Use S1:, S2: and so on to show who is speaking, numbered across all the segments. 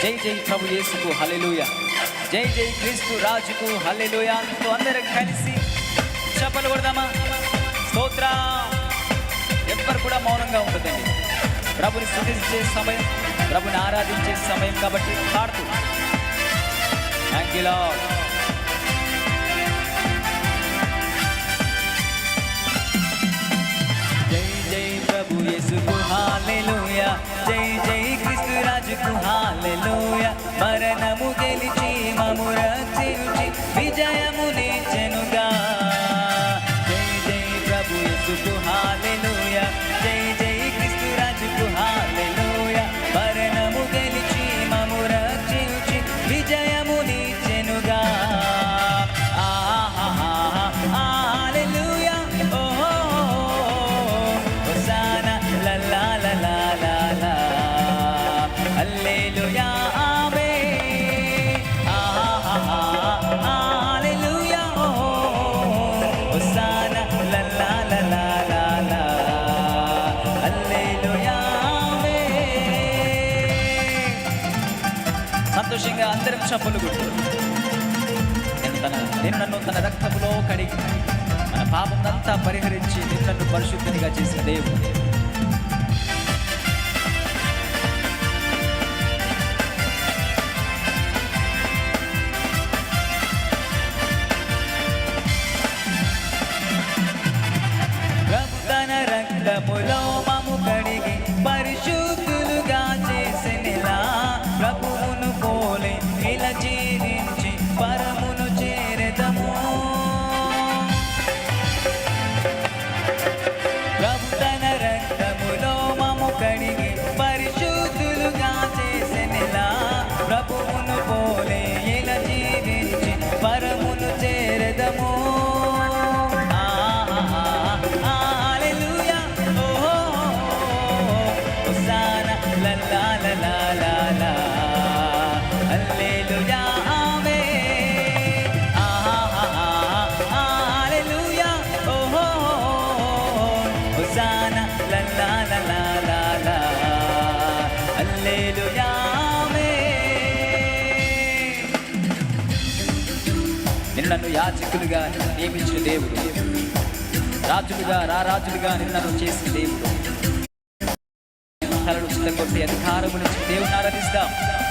S1: జై జై ప్రభు యేసుకు హలెలుయ జై జై క్రీస్తు రాజుకు హలెలుయ అంటూ అందరూ కలిసి చెప్పలు కొడదామా? స్తోత్ర. ఎవ్వరు కూడా మౌనంగా ఉంటుందండి ప్రభుని స్థుతించే సమయం ప్రభుని ఆరాధించే సమయం కాబట్టి పాడుతూ. థ్యాంక్ యూ जय జై प्रभु येसु को हालेलुया जय జై क्रिस्तु राज को हालेलुया You. ఆమె అందరం చప్పులు గుట్టు నేను నన్ను తన రక్తములో కడిగి మన పాపమంతా పరిహరించి నిన్ను నన్ను పరిశుద్ధినిగా చేసిన దేవుడు. రక్తములో నిన్ను నన్ను యాచకులుగా నియమించిన దేవుడు. రాజులుగా రారాజులుగా నిన్ను చేసిన దేవుడు. కొట్టి అధికారము నుంచి దేవుని ఆరాధిస్తాం.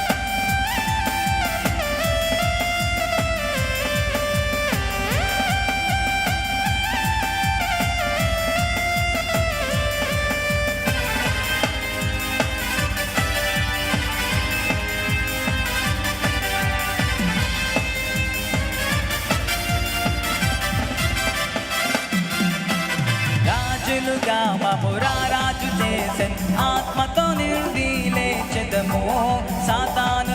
S1: రాజులుగా మమురా రాజు చేసెన్ ఆత్మతో నిండి లేచెదము సాతాను